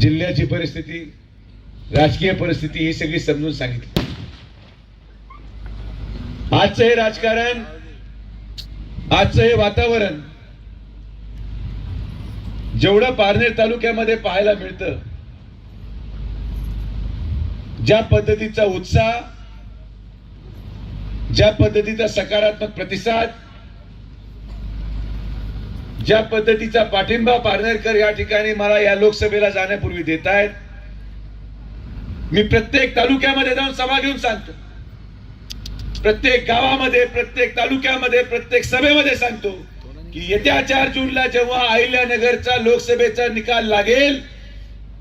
जिल्ह्याची परिस्थिती राजकीय परिस्थिती ही सगळी समजून सांगितली. आजचं हे राजकारण आजचं हे वातावरण जेवढं पारनेर तालुक्यामध्ये पाहायला मिळतं ज्या पद्धतीचा उत्साह ज्या पद्धतीचा सकारात्मक प्रतिसाद ज्या पद्धतीचा पाठिंबा पारनेरकर या ठिकाणी मला या लोकसभेला जाण्यापूर्वी देत आहेत मी प्रत्येक तालुक्यामध्ये जाऊन सभा घेऊन सांगतो. प्रत्येक गावामध्ये प्रत्येक तालुक्यामध्ये प्रत्येक सभेमध्ये सांगतो की येत्या चार जूनला जेव्हा अहिल्यानगरचा लोकसभेचा निकाल लागेल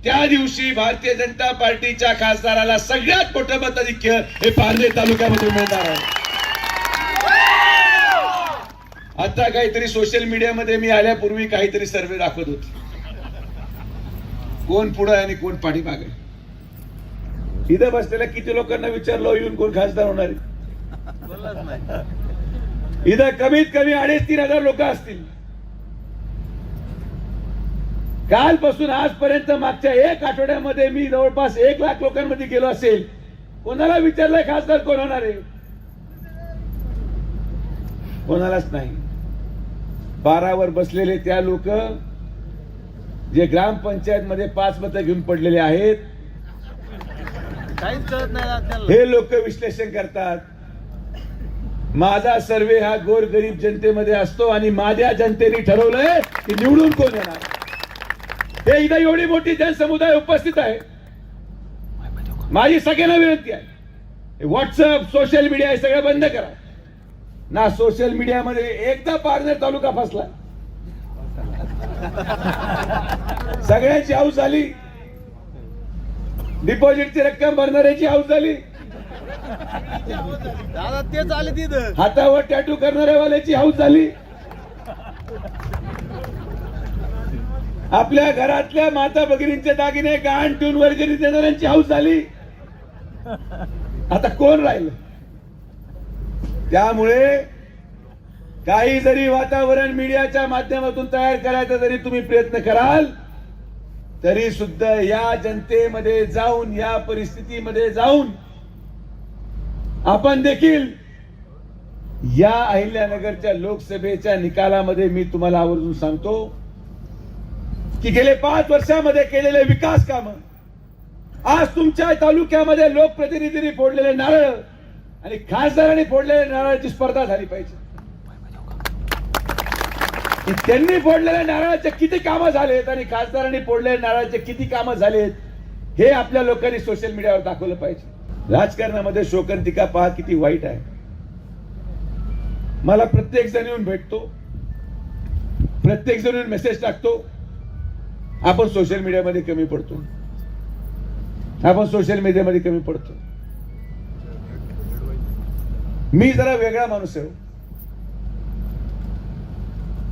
त्या दिवशी भारतीय जनता पार्टीच्या खासदाराला सगळ्यात मोठं मताधिक्य हे पारनेर तालुक्यामध्ये मिळणार आहे. आता काहीतरी सोशल मीडियामध्ये मी आल्यापूर्वी काहीतरी सर्वे दाखवत होते. कोण पुढे आणि कोण पाठीमागे इथं बसलेल्या किती लोकांना विचारलं येऊन कोण खासदार होणार आहे? इथं कमीत कमी अडीच तीन हजार लोक असतील. कालपासून आजपर्यंत मागच्या एक आठवड्यामध्ये मी जवळपास एक लाख लोकांमध्ये गेलो असेल. कोणाला विचारलंय खासदार कोण होणार आहे? कोणालाच नाही. बारावर बसलेले त्या लोक जे ग्रामपंचायत मध्ये पाच मतं घेऊन पडलेले आहेत हे लोक विश्लेषण करतात. माझा सर्वे हा गोर गरीब जनतेमध्ये असतो आणि माझ्या जनतेने ठरवलंय की निवडून कोण येणार. हे इथं एवढी मोठी जनसमुदाय उपस्थित आहे. माझी सगळ्यांना विनंती आहे. व्हॉट्सअप सोशल मीडिया हे सगळं बंद करा. ना सोशल मीडियामध्ये एकदा पारनेर तालुका फसला. सगळ्यांची हाऊस झाली. डिपॉझिटची रक्कम भरणाऱ्याची हाऊस झाली. दादा तेच आले तिथं. हातावर टॅटू करणाऱ्यावाल्याची हाऊस झाली. आपल्या घरातल्या माता भगिनींचे दागिने गहाण ठेवून वर्गणी देणाऱ्यांची हाऊस झाली. आता कोण राहिलं? त्यामुळे काही जरी वातावरण मीडियाच्या माध्यमातून तयार करायचा जरी तुम्ही प्रयत्न कराल तरी सुद्धा या जनतेमध्ये जाऊन या परिस्थितीमध्ये जाऊन आपण देखील या अहिल्यानगरच्या लोकसभेच्या निकालामध्ये मी तुम्हाला आवर्जून सांगतो की गेले पाच वर्षामध्ये केलेले विकास काम आज तुमच्या तालुक्यामध्ये लोकप्रतिनिधींनी फोडलेले नारळ आणि खासदारांनी फोडलेल्या नारळाची स्पर्धा झाली पाहिजे. की त्यांनी फोडलेल्या नारळाचे किती कामं झालेत आणि खासदारांनी फोडलेल्या नारळाचे किती कामं झालेत हे आपल्या लोकांनी सोशल मीडियावर दाखवलं पाहिजे. राजकारणामध्ये शोकंतिका पहा किती वाईट आहे. मला प्रत्येक जण येऊन भेटतो प्रत्येक जण येऊन मेसेज टाकतो आपण सोशल मीडियामध्ये कमी पडतो. आपण सोशल मीडियामध्ये कमी पडतो. मी जरा वेगळा माणूस आहे हो.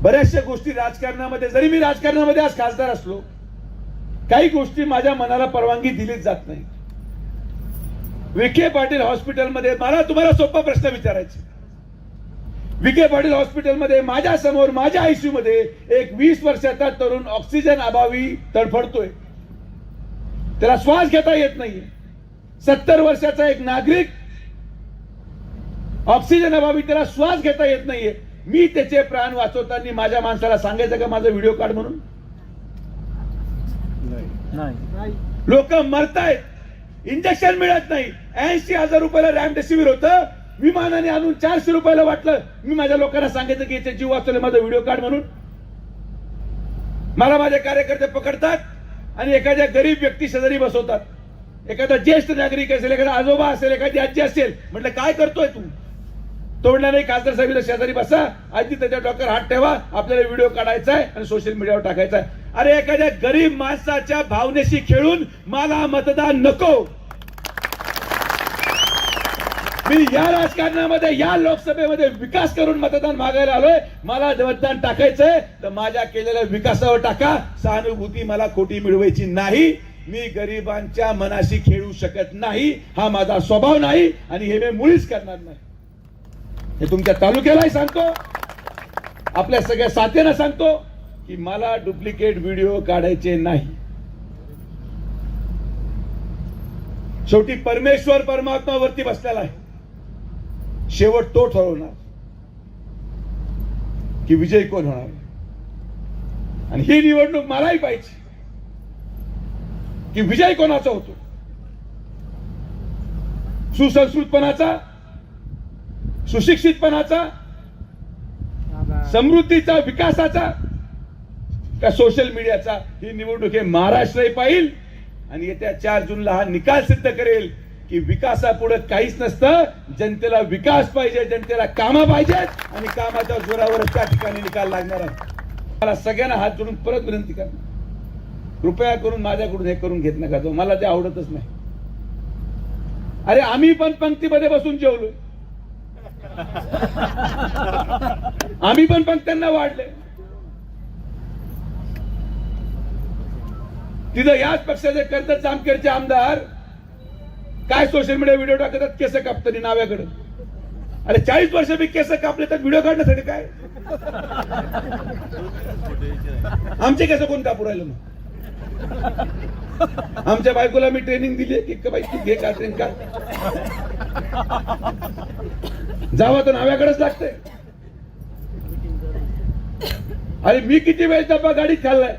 बऱ्याचशा गोष्टी राजकारणामध्ये जरी मी राजकारणामध्ये आज खासदार असलो काही गोष्टी माझ्या मनाला परवानगी दिलीच जात नाही. विखे पाटील हॉस्पिटलमध्ये मला तुम्हाला सोपा प्रश्न विचारायचे विखे पाटील हॉस्पिटलमध्ये माझ्यासमोर माझ्या आयसीयू मध्ये एक वीस वर्षाचा तरुण ऑक्सिजन अभावी तडफडतोय. त्याला श्वास घेता येत नाहीये. सत्तर वर्षाचा एक नागरिक ऑक्सिजन अभावी त्याला श्वास घेता येत नाहीये. मी त्याचे प्राण वाचवताना माझ्या माणसाला सांगायचं का माझा व्हिडिओ काढ म्हणून? नाही. लोक मरतायत. इंजेक्शन मिळत नाही. ऐंशी हजार रुपयाला रॅमडेसिवीर होतं. विमानाने आणून चारशे रुपयाला वाटलं. मी माझ्या लोकांना सांगितलं की याचे जीव वाचवले माझा व्हिडिओ काढ म्हणून. मला माझे कार्यकर्ते पकडतात आणि एखाद्या गरीब व्यक्ती शेजारी बसवतात. एखादा ज्येष्ठ नागरिक असेल एखादा आजोबा असेल एखादी आजी असेल म्हटलं काय करतोय तू? तो म्हणला नाही खासदार साहेब शेजारी बसा. आजी त्याच्या डॉक्टर हात ठेवा. आपल्याला व्हिडिओ काढायचा आहे आणि सोशल मीडियावर टाकायचा आहे. अरे एखाद्या गरीब माणसाच्या भावनेशी खेळून मला मतदान नको. मी या राजकारणामध्ये या लोकसभेमध्ये विकास करून मतदान मागायला आलोय. मला मतदान टाकायचंय. तर माझ्या केलेल्या विकासावर टाका. सहानुभूती मला खोटी मिळवायची नाही. मी गरिबांच्या मनाशी खेळू शकत नाही. हा माझा स्वभाव नाही आणि हे मी मुळीच करणार नाही. हे तुमच्या तालुक्यालाही सांगतो. आपल्या सगळ्या साथ्यांना सांगतो की मला डुप्लिकेट व्हिडिओ काढायचे नाही. शेवटी परमेश्वर परमात्मा वरती बसलेला आहे. शेवट तो ठरवणार की विजय कोण होणार आणि ही निवडणूक मलाही पाहिजे की विजय कोणाचा होतो. सुसंस्कृतपणाचा सुशिक्षितपणाचा समृद्धीचा विकासाचा का सोशल मीडियाचा ही निवडणूक हे महाराष्ट्रही पाहिल आणि येत्या चार जूनला हा निकाल सिद्ध करेल की विकासापुढे काहीच नसतं. जनतेला विकास पाहिजे जनतेला कामं पाहिजेत आणि कामाच्या जोरावर त्या ठिकाणी निकाल लागणार आहे. मला सगळ्यांना हात जोडून परत विनंती करणार कृपया करून माझ्याकडून हे करून घेत नका तो मला ते आवडतच नाही. अरे आम्ही पण पंक्तीमध्ये बसून जेवलो आम्ही पण पण त्यांना वाढले. तिथं याच पक्षाचे कर्जत जामखेडचे आमदार काय सोशल मीडिया व्हिडिओ टाकतात केस कापतात नाव्याकडे अरे चाळीस वर्ष मी केस कापले तर व्हिडिओ काढण्यासाठी काय? आमचे केस कोण कापू राहिले मग? आमच्या बायकोला मी ट्रेनिंग दिली की का बाई तू घे का ट्रेन का? जावा तर नाव्याकडेच लागतंय. अरे मी किती वेळ डब्बा गाडीत खाल्लाय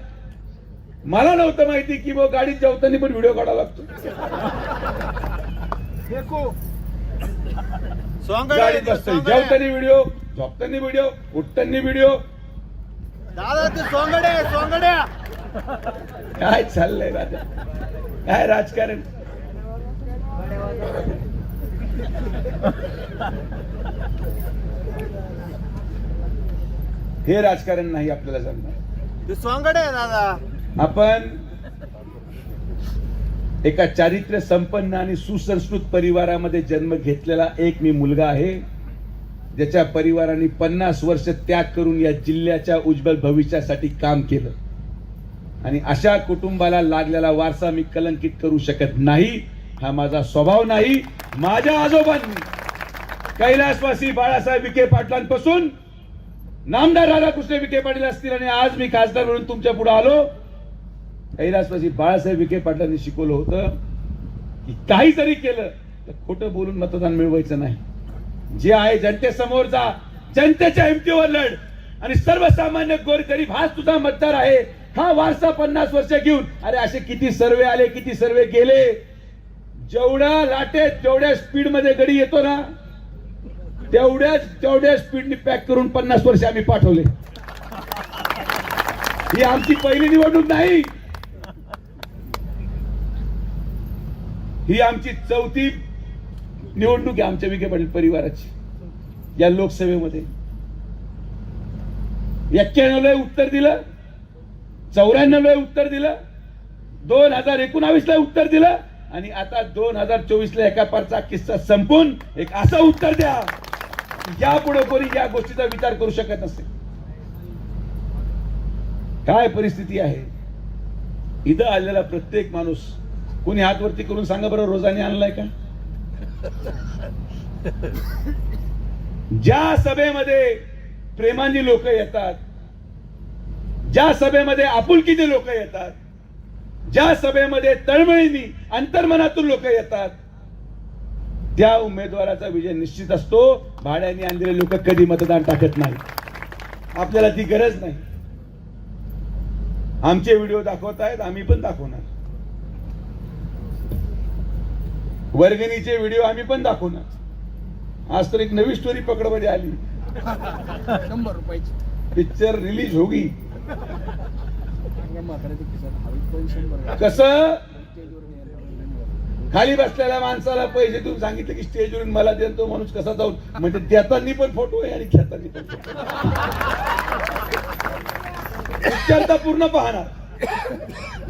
मला नव्हतं माहिती की मग गाडीत जेवताना पण व्हिडिओ काढावा लागतो. देखो. गाडीत बसतोय. जेवताना व्हिडिओ झोपताना व्हिडिओ उठताना व्हिडिओ दादा ते सोंगड्या सोंगड्या काय चाललंय राजा? काय राजकारण? हे राजकारण नाही आपल्याला ते सोंगड्या दादा. आपण एका चारित्र्य संपन्न आणि सुसंस्कृत परिवारामध्ये जन्म घेतलेला एक मी मुलगा आहे ज्याच्या परिवाराने पन्नास वर्ष त्याग करून या जिल्ह्याच्या उज्ज्वल भविष्यासाठी काम केलं. आणि अशा कुटुंबाला लागलेला वारसा मी कलंकित करू शकत नाही. हा माझा स्वभाव नाही. माझ्या आजोबांनी कैलासवासी बाळासाहेब विखे पाटलांपासून नामदार राधाकृष्ण विखे पाटील असतील आणि आज मी खासदार म्हणून तुमच्यापुढे आलो. कैलासवासी बाळासाहेब विखे पाटलांनी शिकवलं होतं की काही जरी केलं तर खोटं बोलून मतदान मिळवायचं नाही. जे आहे जनतेसमोर जा. जनतेच्या हिमतीवर लढ. आणि सर्वसामान्य गोरगरीब हाच तुझा मतदार आहे. हा वारसा पन्नास वर्ष घेऊन अरे असे किती सर्वे आले किती सर्वे गेले? जेवढ्या लाटेत जेवढ्या स्पीडमध्ये गडी येतो ना तेवढ्याच तेवढ्या स्पीडने पॅक करून पन्नास वर्ष आम्ही पाठवले. ही आमची पहिली निवडणूक नाही. ही आमची चौथी निवडणूक आहे आमच्या विखे पाटील परिवाराची या लोकसभेमध्ये. एक्क्याण्णव उत्तर दिलं. चौऱ्याण्णव उत्तर दिलं दोन हजार एकोणावीस ला उत्तर दिलं आणि आता दोन हजार चोवीस ला एका पारचा किस्सा संपून एक असं उत्तर द्या यापुढे कोणी या गोष्टीचा विचार करू शकत नसते काय परिस्थिती आहे? इथं आलेला प्रत्येक माणूस कोणी हात वरती करून सांगा बरं रोजाने आणलाय का? ज्या सभेमध्ये प्रेमाने लोक येतात ज्या सभेमध्ये आपुलकीने लोक येतात ज्या सभेमध्ये तळमळीनी अंतर्मनातून लोक येतात त्या उमेदवाराचा विजय निश्चित असतो. भाड्याने आणलेले लोक कधी मतदान टाकत नाही आपल्याला ती गरज नाही. आमचे व्हिडिओ दाखवतायत आम्ही पण दाखवणार. वर्गणीचे व्हिडिओ आम्ही पण दाखवणार. आज तर एक नवी स्टोरी पकडमध्ये आली. शंभर रुपयाची. पिक्चर रिलीज होगी. कस? खाली बसलेल्या माणसाला पैसे देऊन सांगितले की स्टेजवरून मला देतो माणूस कसा जाऊन? म्हणजे देताना पण फोटो आहे आणि घेताना पण पिक्चर तर पूर्ण पाहणार.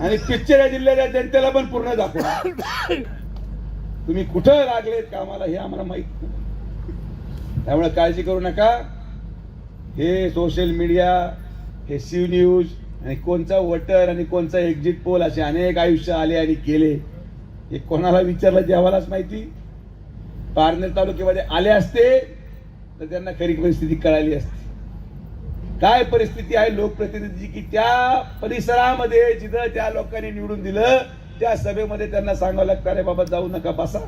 आणि पिक्चर या जिल्ह्याच्या जनतेला पण पूर्ण दाखवणार. तुम्ही कुठं लागलेत कामाला हे आम्हाला माहीत नाही. त्यामुळे काळजी करू नका. हे सोशल मीडिया हे सी न्यूज आणि कोणचा वटर आणि कोणचा एक्झिट पोल असे अनेक आयुष्य आले आणि गेले. हे कोणाला विचारलं जेव्हालाच माहिती? पारनेर तालुक्यामध्ये आले असते तर त्यांना खरी परिस्थिती कळाली असती. काय परिस्थिती आहे? लोकप्रतिनिधीची की त्या परिसरामध्ये जिथं त्या लोकांनी निवडून दिलं त्या सभेमध्ये त्यांना सांगावं लागतं अरे बाबा जाऊ नका बसा.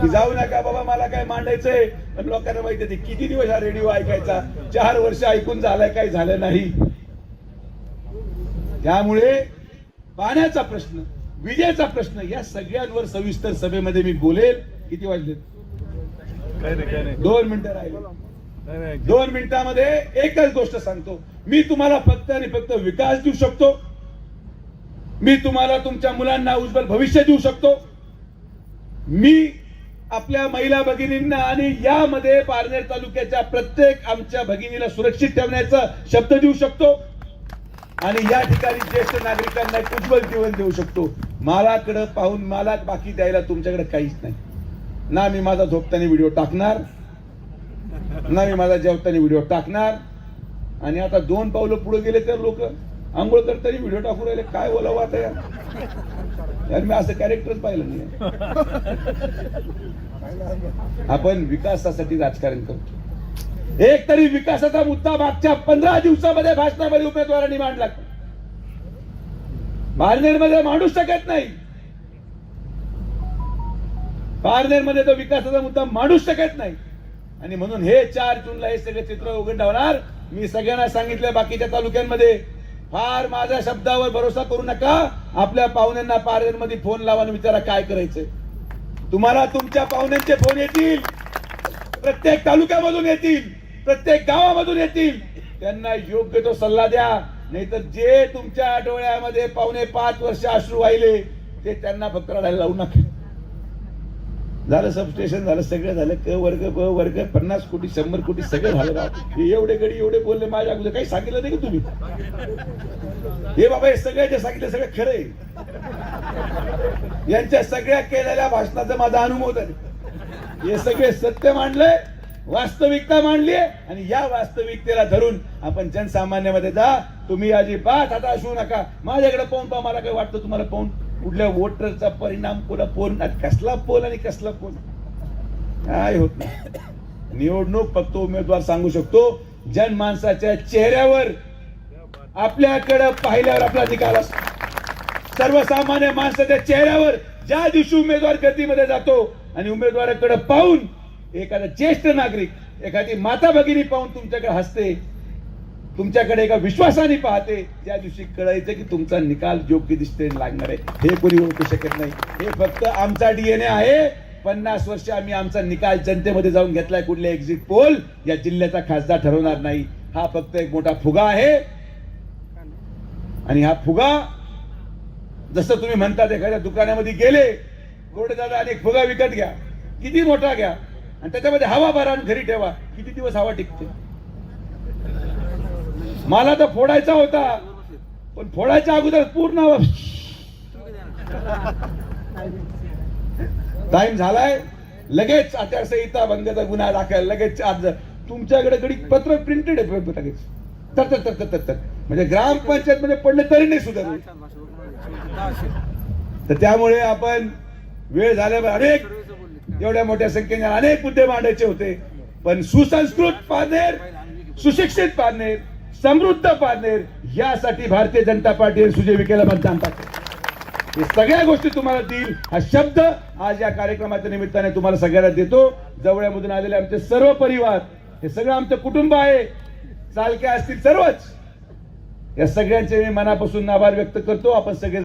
की जाऊ नका बाबा मला काय मांडायचंय? पण लोकांना माहिती आहे किती दिवस हा रेडिओ ऐकायचा? चार वर्ष ऐकून झालंय काही झालं नाही. त्यामुळे पाण्याचा प्रश्न विजेचा प्रश्न या सगळ्यांवर सविस्तर सभेमध्ये मी बोलेल. किती वाजले दोन मिनिटं राहिले. दोन मिनिटामध्ये एकच गोष्ट सांगतो. मी तुम्हाला फक्त आणि फक्त विकास देऊ शकतो. मी तुम्हाला तुमच्या मुलांना उज्ज्वल भविष्य देऊ शकतो. मी आपल्या महिला भगिनींना आणि यामध्ये पारनेर तालुक्याच्या प्रत्येक आमच्या भगिनीला सुरक्षित ठेवण्याचा शब्द देऊ शकतो. आणि या ठिकाणी ज्येष्ठ नागरिकांना एक उज्ज्वल जीवन देऊ शकतो. मालाकडे पाहून मला बाकी द्यायला तुमच्याकडे काहीच नाही. ना मी माझा झोपताना व्हिडिओ टाकणार ना मी माझा जेवताना व्हिडिओ टाकणार. आणि आता दोन पावलं पुढे गेले तर लोक आंघोळ करताना व्हिडिओ टाकू राहिले काय बोलावं आता यार? यार मी असं कॅरेक्टरच पाहिलं नाही. आपण विकासासाठी राजकारण करतो. एक तरी विकासाचा मुद्दा मागच्या पंधरा दिवसामध्ये भाषणामध्ये उमेदवारांनी मांडला. मध्ये मांडू शकत नाही. मध्ये तो विकासाचा मुद्दा मांडू शकत नाही. आणि म्हणून हे चार जूनला हे सगळे चित्र उघडवणार मी सगळ्यांना सांगितलं बाकीच्या तालुक्यांमध्ये फार माझ्या शब्दावर भरोसा करू नका. आपल्या पाहुण्यांना पार्लरमध्ये फोन लावा आणि विचारा काय करायचंय तुम्हाला तुमच्या पाहुण्यांचे फोन येतील. प्रत्येक तालुक्यामधून येतील. प्रत्येक गावामधून येतील. त्यांना योग्य तो सल्ला द्या. नाहीतर जे तुमच्या डोळ्यामध्ये पावणे पाच वर्ष अश्रू वाहिले ते त्यांना फक्त रडायला लावू नका. झालं सबस्टेशन झालं सगळं झालं क वर्ग ब वर्ग पन्नास कोटी शंभर कोटी सगळं झालं राव. एवढे गडी एवढे बोलले माझ्या अगोदर. काही सांगितलं नाही का तुम्ही? हे बाबा हे सगळं जे सांगितलं सगळं खरं आहे. यांच्या सगळ्या केलेल्या भाषणाचा माझा अनुभव हे सगळे सत्य मांडलंय वास्तविकता मांडली आणि या वास्तविकतेला धरून आपण जनसामान्यामध्ये जा. तुम्ही अजिबात आता असू नका. माझ्याकडे पाहून पहा मला काय वाटतं तुम्हाला पाहून कुठल्या वोटरचा परिणाम कोणा पोल कसला पोल आणि कसला पोल? काय होत नाही. निवडणूक फक्त उमेदवार सांगू शकतो जनमानसाच्या चेहऱ्यावर आपल्याकडे पाहिल्यावर आपला निकाल असतो. सर्वसामान्य माणसाच्या चेहऱ्यावर ज्या दिवशी उमेदवार गर्दीमध्ये जातो आणि उमेदवाराकडे पाहून एखादा ज्येष्ठ नागरिक एखादी माता भगिनी पाहून तुमच्याकडे हसते तुमच्याकडे एका विश्वासाने पाहते त्या दिवशी कळायचं की तुमचा निकाल योग्य दिसते लागणार आहे. हे कोणी ओळखू शकत नाही. हे फक्त आमचा डीएनए आहे. पन्नास वर्ष आम्ही आमचा निकाल जनतेमध्ये जाऊन घेतलाय. कुठले एक्झिट पोल या जिल्ह्याचा खासदार ठरवणार नाही. हा फक्त एक मोठा फुगा आहे. आणि हा फुगा जसं तुम्ही म्हणतात एखाद्या दुकानामध्ये गेले गोडे दादा आणि एक फुगा विकत घ्या. किती मोठा घ्या. आणि त्याच्यामध्ये हवा भरा आणि घरी ठेवा. किती दिवस हवा टिकते? मला तर फोडायचा होता. पण फोडायच्या अगोदर पूर्ण टाइम झालाय. लगेच आचारसंहिता भंगाचा गुन्हा दाखल. लगेच आज तुमच्याकडे घडी पत्र प्रिंटेड आहे. लगेच. तर तर तर तर तर. म्हणजे ग्रामपंचायत मध्ये पडले तरी नाही सुधारले तर त्यामुळे आपण वेळ झाल्यावर अनेक एवढ्या मोठ्या संख्येने अनेक मुद्दे मांडायचे होते. पण सुसंस्कृत पारनेर सुशिक्षित पारनेर समृद्ध पारनेर यासाठी भारतीय जनता पार्टी आणि सुजय विखेला मतदान हे सगळ्या गोष्टी तुम्हाला देईल. हा शब्द आज या कार्यक्रमाच्या निमित्ताने तुम्हाला सगळ्यांना देतो. जवळमधून आलेले आमचे सर्व परिवार हे सगळं आमचं कुटुंब आहे. चालक्या असतील सर्वच. या सगळ्यांचे मी मनापासून आभार व्यक्त करतो. आपण सगळे